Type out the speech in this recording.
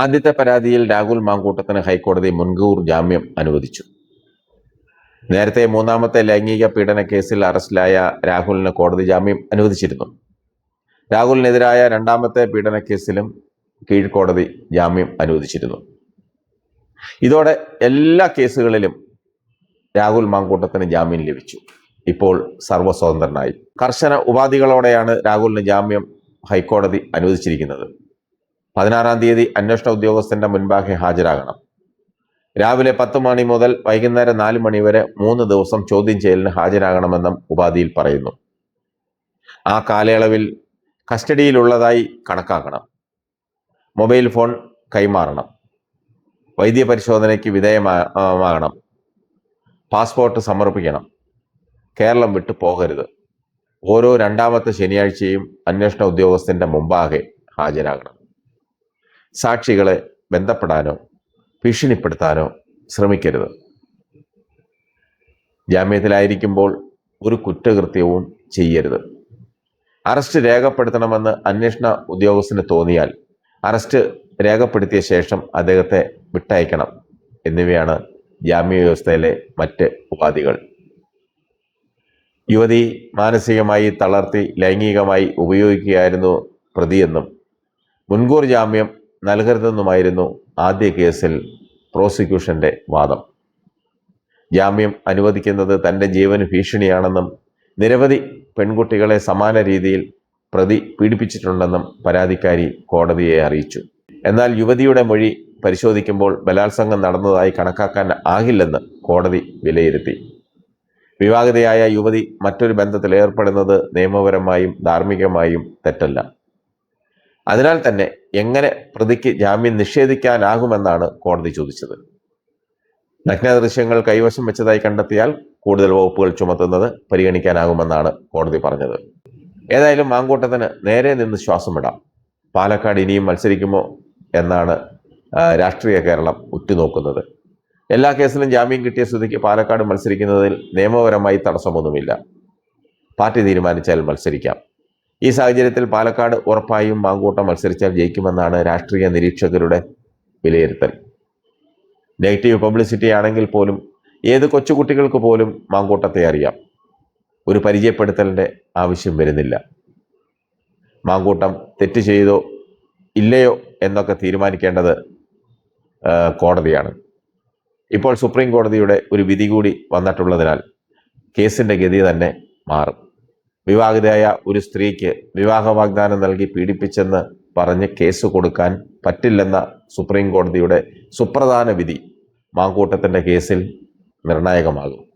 ആദ്യത്തെ പരാതിയിൽ രാഹുൽ മാങ്കൂട്ടത്തിന് ഹൈക്കോടതി മുൻകൂർ ജാമ്യം അനുവദിച്ചു. നേരത്തെ മൂന്നാമത്തെ ലൈംഗിക പീഡന കേസിൽ അറസ്റ്റിലായ രാഹുലിന് കോടതി ജാമ്യം അനുവദിച്ചിരുന്നു. രാഹുലിനെതിരായ രണ്ടാമത്തെ പീഡന കേസിലും കീഴ്ക്കോടതി ജാമ്യം അനുവദിച്ചിരുന്നു. ഇതോടെ എല്ലാ കേസുകളിലും രാഹുൽ മാങ്കൂട്ടത്തിന് ജാമ്യം ലഭിച്ചു. ഇപ്പോൾ സർവസ്വതന്ത്രനായി കർശന ഉപാധികളോടെയാണ് രാഹുലിന് ജാമ്യം ഹൈക്കോടതി അനുവദിച്ചിരിക്കുന്നത്. പതിനാറാം തീയതി അന്വേഷണ ഉദ്യോഗസ്ഥന്റെ മുൻപാകെ ഹാജരാകണം. രാവിലെ പത്ത് മണി മുതൽ വൈകുന്നേരം നാല് മണി വരെ മൂന്ന് ദിവസം ചോദ്യം ചെയ്യലിന് ഹാജരാകണമെന്നും ഉപാധിയിൽ പറയുന്നു. ആ കാലയളവിൽ കസ്റ്റഡിയിലുള്ളതായി കണക്കാക്കണം. മൊബൈൽ ഫോൺ കൈമാറണം. വൈദ്യപരിശോധനയ്ക്ക് വിധേയമാകണം പാസ്പോർട്ട് സമർപ്പിക്കണം. കേരളം വിട്ടു പോകരുത്. ഓരോ രണ്ടാമത്തെ ശനിയാഴ്ചയും അന്വേഷണ ഉദ്യോഗസ്ഥന്റെ മുമ്പാകെ ഹാജരാകണം. സാക്ഷികളെ ബന്ധപ്പെടാനോ ഭീഷണിപ്പെടുത്താനോ ശ്രമിക്കരുത്. ജാമ്യത്തിലായിരിക്കുമ്പോൾ ഒരു കുറ്റകൃത്യവും ചെയ്യരുത്. അറസ്റ്റ് രേഖപ്പെടുത്തണമെന്ന് അന്വേഷണ ഉദ്യോഗസ്ഥന് തോന്നിയാൽ അറസ്റ്റ് രേഖപ്പെടുത്തിയ ശേഷം അദ്ദേഹത്തെ വിട്ടയക്കണം എന്നിവയാണ് ജാമ്യ വ്യവസ്ഥയിലെ മറ്റ് ഉപാധികൾ. യുവതി മാനസികമായി തളർത്തി ലൈംഗികമായി ഉപയോഗിക്കുകയായിരുന്നു പ്രതിയെന്നും മുൻകൂർ ജാമ്യം നൽകരുതെന്നുമായിരുന്നു ആദ്യ കേസിൽ പ്രോസിക്യൂഷന്റെ വാദം. ജാമ്യം അനുവദിക്കുന്നത് തന്റെ ജീവന് ഭീഷണിയാണെന്നും നിരവധി പെൺകുട്ടികളെ സമാന രീതിയിൽ പ്രതി പീഡിപ്പിച്ചിട്ടുണ്ടെന്നും പരാതിക്കാരി കോടതിയെ അറിയിച്ചു. എന്നാൽ യുവതിയുടെ മൊഴി പരിശോധിക്കുമ്പോൾ ബലാത്സംഗം നടന്നതായി കണക്കാക്കാൻ ആകില്ലെന്ന് കോടതി വിലയിരുത്തി. വിവാഹിതയായ യുവതി മറ്റൊരു ബന്ധത്തിൽ ഏർപ്പെടുന്നത് നിയമപരമായും ധാർമ്മികമായും തെറ്റല്ല. അതിനാൽ തന്നെ എങ്ങനെ പ്രതിക്ക് ജാമ്യം നിഷേധിക്കാനാകുമെന്നാണ് കോടതി ചോദിച്ചത്. നഗ്ന ദൃശ്യങ്ങൾ കൈവശം വെച്ചതായി കണ്ടെത്തിയാൽ കൂടുതൽ വകുപ്പുകൾ ചുമത്തുന്നത് പരിഗണിക്കാനാകുമെന്നാണ് കോടതി പറഞ്ഞത്. ഏതായാലും മാങ്കൂട്ടത്തിന് നേരെ നിന്ന് ശ്വാസമിടാം പാലക്കാട് ഇനിയും മത്സരിക്കുമോ എന്നാണ് രാഷ്ട്രീയ കേരളം ഉറ്റുനോക്കുന്നത്. എല്ലാ കേസിലും ജാമ്യം കിട്ടിയ സ്ഥിതിക്ക് പാലക്കാട് മത്സരിക്കുന്നതിൽ നിയമപരമായി തടസ്സമൊന്നുമില്ല. പാർട്ടി തീരുമാനിച്ചാൽ മത്സരിക്കാം. ഈ സാഹചര്യത്തിൽ പാലക്കാട് ഉറപ്പായും മാങ്കൂട്ടം മത്സരിച്ചാൽ ജയിക്കുമെന്നാണ് രാഷ്ട്രീയ നിരീക്ഷകരുടെ വിലയിരുത്തൽ. നെഗറ്റീവ് പബ്ലിസിറ്റി ആണെങ്കിൽ പോലും ഏത് കൊച്ചുകുട്ടികൾക്ക് പോലും മാങ്കൂട്ടത്തെ അറിയാം. ഒരു പരിചയപ്പെടുത്തലിന്റെ ആവശ്യം വരുന്നില്ല. മാങ്കൂട്ടം തെറ്റ് ചെയ്തോ ഇല്ലയോ എന്നൊക്കെ തീരുമാനിക്കേണ്ടത് കോടതിയാണ്. ഇപ്പോൾ സുപ്രീം കോടതിയുടെ ഒരു വിധി കൂടി വന്നിട്ടുള്ളതിനാൽ കേസിന്റെ ഗതി തന്നെ മാറും. വിവാഹിതയായ ഒരു സ്ത്രീക്ക് വിവാഹ വാഗ്ദാനം നൽകി പീഡിപ്പിച്ചെന്ന് പറഞ്ഞ് കേസ് കൊടുക്കാൻ പറ്റില്ലെന്ന സുപ്രീം കോടതിയുടെ സുപ്രധാന വിധി മാങ്കൂട്ടത്തിന്റെ കേസിൽ നിർണായകമാകും.